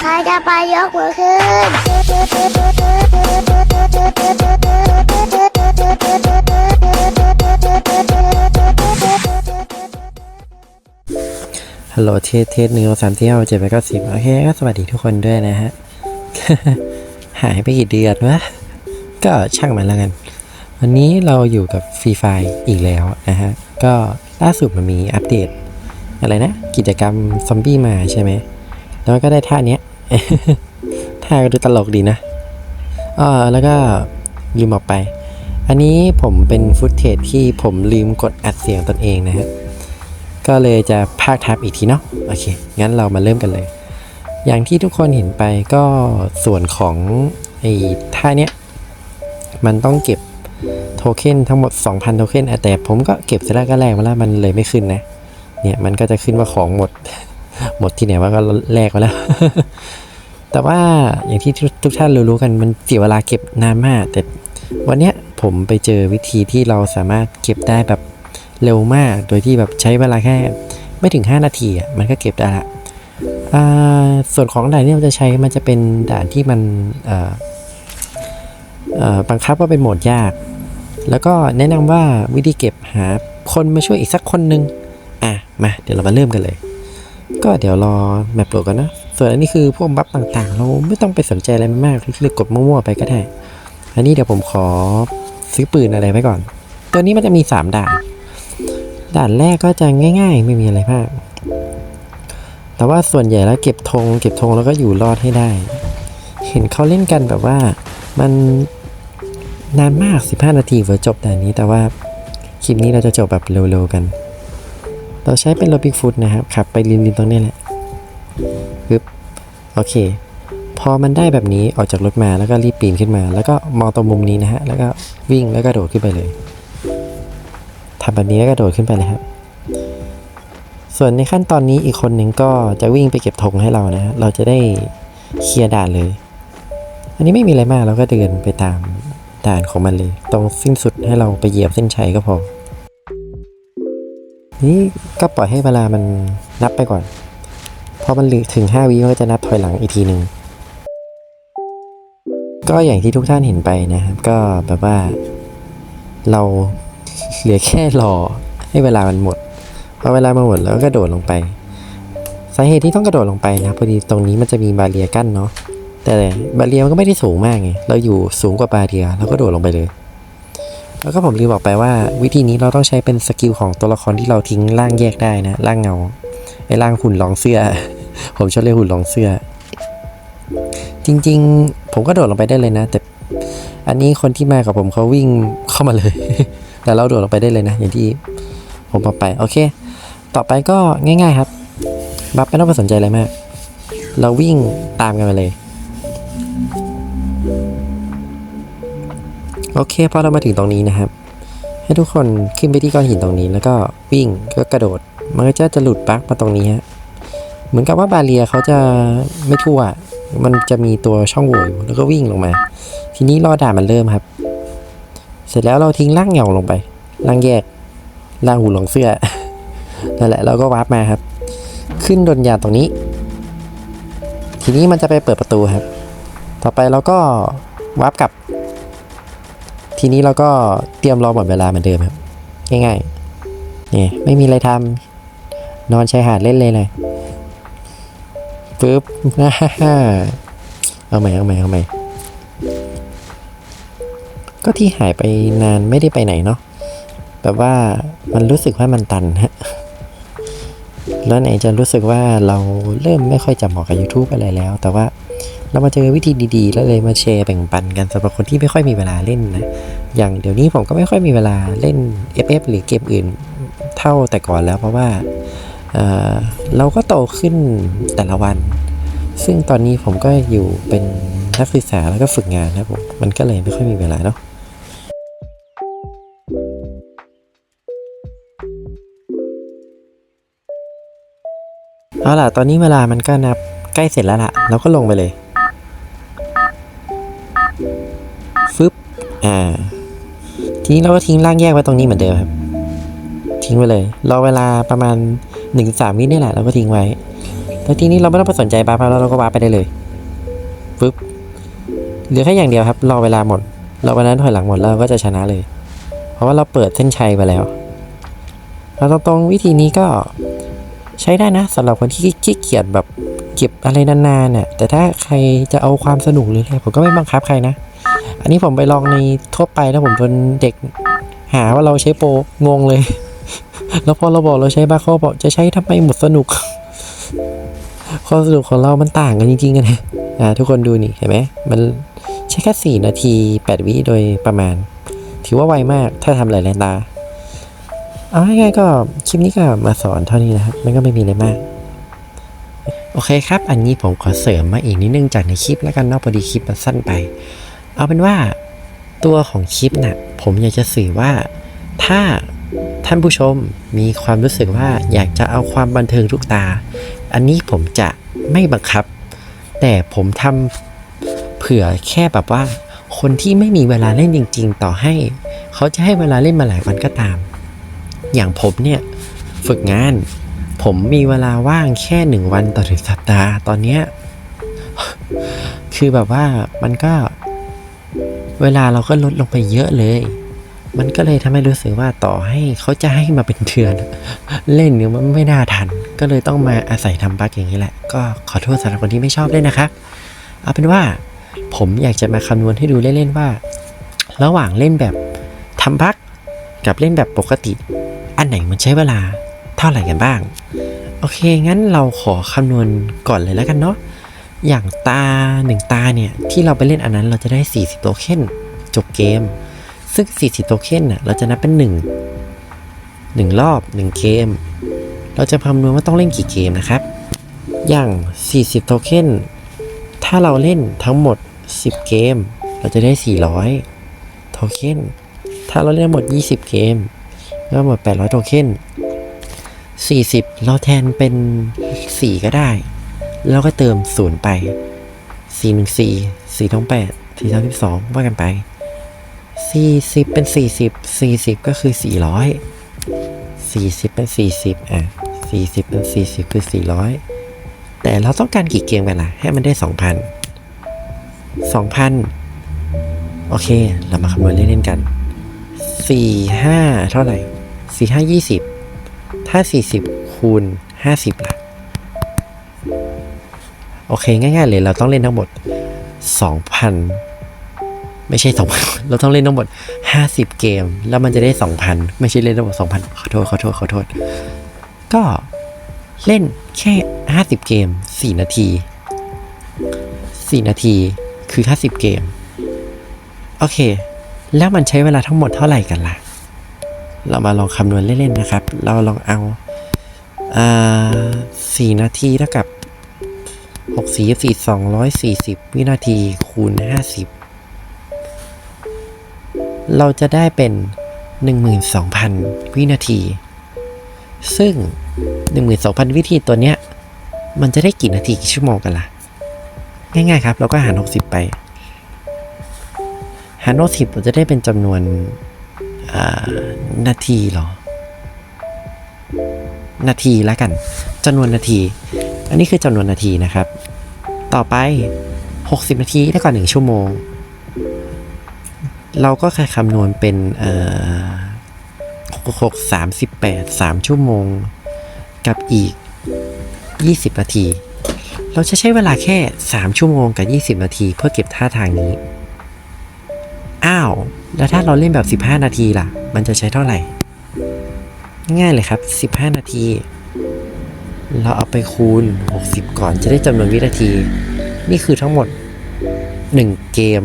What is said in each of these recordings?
ใครจะไปยกมือขึ้นฮัลโหลเทสเทสหนึ่งสามที่ห้าเจ็ดแปดเก้าสิบโอเคก็สวัสดีทุกคนด้วยนะฮะ หายไปกี่เดือนวะ ก็ช่างมันแล้วกัน วันนี้เราอยู่กับฟรีไฟอีกแล้วนะฮะ ก็ล่าสุดมันมีอัปเดต อะไรนะ กิจกรรมซอมบี้มาใช่ไหม แล้วก็ได้ท่าเนี้ย ท่าก็ดูตลกดีนะอ๋อแล้วก็ลืมออกไป อันนี้ผมเป็นฟุตเทจที่ผมลืมกดอัดเสียงตนเองนะฮะ ก็เลยจะพากทับอีกทีเนาะ โอเค งั้นเรามาเริ่มกันเลย อย่างที่ทุกคนเห็นไปก็ส่วนของไอ้ท่าเนี้ย มันต้องเก็บโทเค็นทั้งหมด 2,000 โทเค็นแต่ผมก็เก็บเสร็จแล้วก็แลกมาแล้วมันเลยไม่ขึ้นนะ เนี่ยมันก็จะขึ้นว่าของหมด หมดที่ไหนว่าก็แลกมาแล้ว แต่ว่าอย่างที่ทุกท่านรู้ๆกันมันเสียเวลาเก็บนานมาก แต่วันเนี้ยผมไปเจอวิธีที่เราสามารถเก็บได้แบบเร็วมาก โดยที่แบบใช้เวลาแค่ไม่ถึง 5 นาทีอะมันก็เก็บได้ละส่วนของด่านที่เราจะใช้มันจะเป็นด่านที่มันบังคับว่าเป็นโหมดยาก แล้วก็แนะนำว่าวิธีเก็บหาคนมาช่วยอีกสักคนหนึ่งอะ มา เดี๋ยวเรามาเริ่มกันเลย ก็เดี๋ยวรอแมปโหลดกันนะ ส่วนอันนี้คือพวกบัฟต่างๆ เราไม่ต้องไปสนใจอะไรมากเลือกกดมั่วๆไปก็ได้ อันนี้เดี๋ยวผมขอซื้อปืนอะไรไว้ก่อน ตัวนี้มันจะมีสามด่าน ด่านแรกก็จะง่าย ๆ ไม่มีอะไรมาก แต่ว่าส่วนใหญ่แล้วเก็บธงเก็บธงแล้วก็อยู่รอดให้ได้ เห็นเขาเล่นกันแบบว่ามันนานมาก 15 นาทีเพื่อจบด่านนี้ แต่ว่าคลิปนี้เราจะจบแบบเร็วๆกัน เราใช้เป็นโรบิกฟุตนะครับขับไปริมๆตรงนี้แหละปึ๊บโอเค พอมันได้แบบนี้ออกจากรถมาแล้วก็รีบปีนขึ้นมา แล้วก็มองตรงมุมนี้นะฮะแล้วก็วิ่งแล้วก็โดดขึ้นไปเลยทำแบบนี้แล้วก็โดดขึ้นไปเลยครับส่วนในขั้นตอนนี้อีกคนหนึ่งก็จะวิ่งไปเก็บธงให้เรานะฮะเราจะได้เคลียร์ด่านเลย อันนี้ไม่มีอะไรมากเราก็เดินไปตามด่านของมันเลย ตรงสิ้นสุดให้เราไปเหยียบเส้นชัยก็พอ นี่ก็ปล่อยให้เวลามันนับไปก่อน พอมันหลือถึง 5วิก็จะนับถอยหลังอีกทีหนึ่ง ก็อย่างที่ทุกท่านเห็นไปนะครับ ก็แบบว่า เราเหลือแค่รอให้เวลามันหมด พอเวลามันหมดแล้วก็กระโดดลงไป สาเหตุที่ต้องกระโดดลงไปนะพอดีตรงนี้มันจะมีบาเรียกั้นเนาะแต่บาเรียมันก็ไม่ได้สูงมากไง เราอยู่สูงกว่าบาเรียเราก็โดดลงไปเลย แล้วก็ผมลืมบอกไปว่า วิธีนี้เราต้องใช้เป็นสกิลของตัวละครที่เราทิ้งร่างแยกได้นะร่างเงาไอ้ร่างหุ่นรองเสื้อ ผมชอบเรียกหุ่นรองเสื้อ จริง ๆ ผมก็โดดลงไปได้เลยนะ แต่อันนี้คนที่มากับผมเขาวิ่งเข้ามาเลย แต่เราโดดลงไปได้เลยนะ อย่างที่ผมบอกไปโอเค ต่อไปก็ง่าย ๆ ครับ บัฟไม่ต้องไปสนใจอะไรมาก เราวิ่งตามกันไปเลย โอเคพอเรามาถึงตรงนี้นะครับ ให้ทุกคนขึ้นไปที่ก้อนหินตรงนี้ แล้วก็วิ่งก็กระโดด มันก็จะจะหลุดปลั๊กมาตรงนี้ฮะเหมือนกับว่าบาเรียเขาจะไม่ทั่ว มันจะมีตัวช่องโหว่อยู่แล้วก็วิ่งลงมา ทีนี้รอด่านมันเริ่มครับ เสร็จแล้วเราทิ้งร่างเหงาลงไปร่างแยกร่างหูหลงเสื้อนั่นแหละเราก็วาร์ปมาครับ ขึ้นดนยาตรงนี้ ทีนี้มันจะไปเปิดประตูครับ ต่อไปเราก็วาร์ปกลับ ทีนี้เราก็เตรียมรอหมดเวลาเหมือนเดิมครับ ง่ายๆนี่ไม่มีอะไรทำนอนชายหาดเล่นเลยเลยปึ๊บเอาใหม่เอาใหม่เอาใหม่ก็ที่หายไปนานไม่ได้ไปไหนเนาะแบบว่ามันรู้สึกว่ามันตันฮะแล้วไหนจะรู้สึกว่าเราเริ่มไม่ค่อยจะเหมาะกับ YouTube อะไรแล้ว แต่ว่า เรามาเจอวิธีดีๆ แล้วเลยมาแชร์แบ่งปันกันสำหรับคนที่ไม่ค่อยมีเวลาเล่นนะ อย่างเดี๋ยวนี้ผมก็ไม่ค่อยมีเวลาเล่น FF หรือเกมอื่นเท่าแต่ก่อนแล้วเพราะว่าเเราก็โตขึ้นแต่ละวัน ซึ่งตอนนี้ผมก็อยู่เป็นนักศึกษาแล้วก็ฝึกงานนะผมมันก็เลยไม่ค่อยมีเวลาเนาะเอาล่ะ ตอนนี้เวลามันก็นับใกล้เสร็จแล้วล่ะ เราก็ลงไปเลย อ่า ทีนี้เราก็ทิ้งร่างแยกไว้ตรงนี้เหมือนเดิมครับ ทิ้งไว้เลยรอเวลาประมาณ1นถึงสามวินี่แหละเราก็ทิ้งไว้ แล้วทีนี้เราไม่ต้องไปสนใจบาร์พแล้วเราก็วาร์ปไปได้เลยปึ๊บเหลือแค่อย่างเดียวครับ รอเวลาหมดรอเวลาถอยหลังหมดเราก็จะชนะเลย เพราะว่าเราเปิดเส้นชัยไปแล้วเราตรงๆวิธีนี้ก็ใช้ได้นะสำหรับคนที่ขี้เกียจแบบเก็บอะไรนานๆเนี่ยแต่ถ้าใครจะเอาความสนุกหรืออะไรผมก็ไม่บังคับใครนะ นนี้ผมไปลองในทั่วไปแล้วผมจนเด็กหาว่าเราใช้โปรงงเลย แล้วพอเราบอกเราใช้บาร์โคบอกจะใช้ทำไมหมดสนุก ความสนุกของเรามันต่างกันจริงๆกันนะอ่าทุกคนดูนี่เห็นไหมมันใช้แค่สี่นาทีแปดวิโดยประมาณ ถือว่าไวมากถ้าทำหลายๆตา เอาง่ายๆก็คลิปนี้ก็มาสอนเท่านี้นะครับ มันก็ไม่มีอะไรมาก โอเคครับ อันนี้ผมขอเสริมมาอีกนิดนึงจากในคลิปแล้วกันเนอกพอดีคลิปมันสั้นไป เอาเป็นว่าตัวของคลิปน่ะผมอยากจะสื่อว่าถ้าท่านผู้ชมมีความรู้สึกว่าอยากจะเอาความบันเทิงทุกตา อันนี้ผมจะไม่บังคับ แต่ผมทำเผื่อแค่แบบว่า คนที่ไม่มีเวลาเล่นจริง ๆ ต่อให้ เขาจะให้เวลาเล่นมาหลายวันก็ตาม อย่างผมเนี่ยฝึกงาน ผมมีเวลาว่างแค่หนึ่งวันต่อถึงสัปดาห์ตอนเนี้ยคือแบบว่ามันก็ เวลาเราก็ลดลงไปเยอะเลย มันก็เลยทำให้รู้สึกว่าต่อให้เขาจะให้มาเป็นเดือน เล่นเนี่ยมันไม่น่าทัน ก็เลยต้องมาอาศัยทำบั๊กอย่างนี้แหละ ก็ขอโทษสำหรับคนที่ไม่ชอบเล่นนะครับ เอาเป็นว่าผมอยากจะมาคำนวณให้ดูเล่นๆว่า ระหว่างเล่นแบบทำบั๊กกับเล่นแบบปกติ อันไหนมันใช้เวลาเท่าไหร่กันบ้าง โอเค งั้นเราขอคำนวณก่อนเลยแล้วกันเนาะ อย่างตาหนึ่งตาเนี่ย ที่เราไปเล่นอันนั้นเราจะได้ 40 โทเค็นจบเกม ซึ่ง 40 โทเค็นน่ะเราจะนับเป็น 1 1 รอบ 1 เกม เราจะคำนวณว่าต้องเล่นกี่เกมนะครับ อย่าง 40 โทเค็นถ้าเราเล่นทั้งหมด 10 เกม เราจะได้ 400 โทเค็นถ้าเราเล่นหมด 20 เกมก็หมด 800 โทเค็น40 เราแทนเป็น 4 ก็ได้ แล้วก็เติมศูนย์ไป4 1 4 4ท้อง8 4 3 2ว่ากันไป 40 เป็น 40 40 ก็คือ 400 40 เป็น 40 อะ 40 เป็น 40 คือ 400 แต่เราต้องการกี่เกมกันล่ะ ให้มันได้ 2,000 2,000 โอเค เรามาคำนวณเล่นๆกัน 4 5 เท่าไหร่ 4 5 20 ถ้า 40 คูณ 50ล่ะ โอเคง่ายๆเลยเราต้องเล่นทั้งหมด 2,000 ไม่ใช่ 2,000 เราต้องเล่นทั้งหมด 50 เกม แล้วมันจะได้ 2,000 ไม่ใช่เล่นทั้งหมด 2,000 ขอโทษขอโทษขอโทษ ก็เล่นแค่ 50 เกม 4 นาที 4 นาทีคือ 50 เกม โอเค แล้วมันใช้เวลาทั้งหมดเท่าไหร่กันล่ะ เรามาลองคำนวณเล่นๆนะครับ เราลองเอา อ่าสี่นาทีเท่ากับ หกสี่สี่สองร้อยสี่สิบวินาทีคูณห้าสิบเราจะได้เป็นหนึ่งหมื่นสองพันวินาที ซึ่งหนึ่งหมื่นสองพันวินาทีตัวเนี้ย มันจะได้กี่นาทีกี่ชั่วโมงกันล่ะ ง่ายๆครับ เราก็หารหกสิบไป หารหกสิบเราจะได้เป็นจำนวนนาทีหรอ นาทีแล้วกันจำนวนนาที อันนี้คือจำนวนนาทีนะครับ ต่อไป 60 นาทีเท่ากับ1ชั่วโมง เราก็แค่คำนวณเป็นเอ่อ6 38 3 ชั่วโมง กับอีก 20 นาที เราจะใช้เวลาแค่ 3 ชั่วโมงกับ 20 นาที เพื่อเก็บท่าทางนี้ อ้าว แล้วถ้าเราเล่นแบบ 15 นาทีล่ะ มันจะใช้เท่าไหร่ ง่ายเลยครับ 15 นาที เราเอาไปคูณ 60 ก่อนจะได้จำนวนวินาที นี่คือทั้งหมด 1 เกม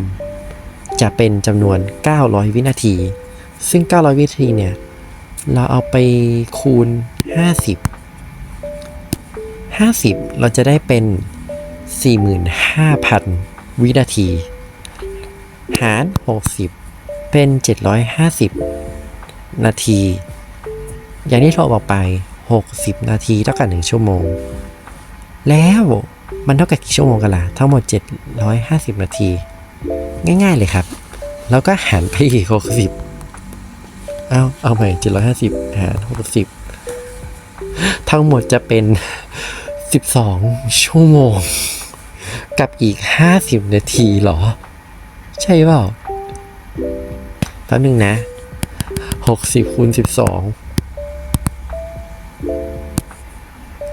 จะเป็นจำนวน 900 วินาที ซึ่ง 900 วินาทีเนี่ย เราเอาไปคูณ 50 50 เราจะได้เป็น 45,000 วินาที หาร 60 เป็น 750 นาที อย่างที่เราบอกไป 60 นาทีเท่ากับ 1 ชั่วโมง แล้วมันเท่ากับกี่ชั่วโมงกันล่ะ ทั้งหมด 750 นาที ง่าย ๆ เลยครับ แล้วก็หารไปอีก60 เอาเอาใหม่ 750 หาร 60 ทั้งหมดจะเป็น 12 ชั่วโมง กับอีก 50 นาทีหรอ ใช่เปล่าแป๊บนึงนะ 60คูณ12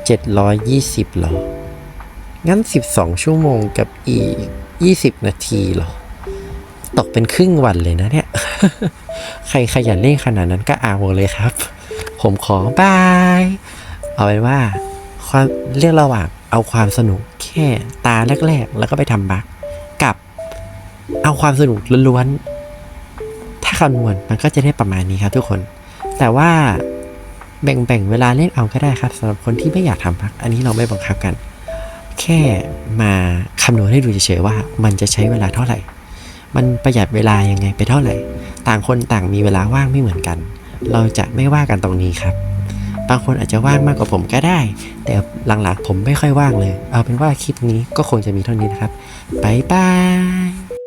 720หรอ งั้น 12 ชั่วโมงกับอีก 20 นาทีหรอ ตกเป็นครึ่งวันเลยนะเนี่ย ใครขยันเล่นขนาดนั้นก็เอาเลยครับ ผมขอบาย เอาเป็นว่าความเลือกระหว่างเอาความสนุกแค่ตาแรกๆ แล้วก็ไปทำบักกับ เอาความสนุกล้วนๆ ถ้าคำนวณมันก็จะได้ประมาณนี้ครับทุกคน แต่ว่า แบ่งๆเวลาเล่นเอาก็ได้ครับสำหรับคนที่ไม่อยากทำบัก อันนี้เราไม่บังคับกัน แค่มาคำนวณให้ดูเฉยๆว่า มันจะใช้เวลาเท่าไหร่ มันประหยัดเวลายังไงไปเท่าไหร่ ต่างคนต่างมีเวลาว่างไม่เหมือนกัน เราจะไม่ว่ากันตรงนี้ครับบางคนอาจจะว่างมากกว่าผมก็ได้ แต่หลังๆผมไม่ค่อยว่างเลย เอาเป็นว่าคลิปนี้ก็คงจะมีเท่านี้นะครับ บ๊ายบาย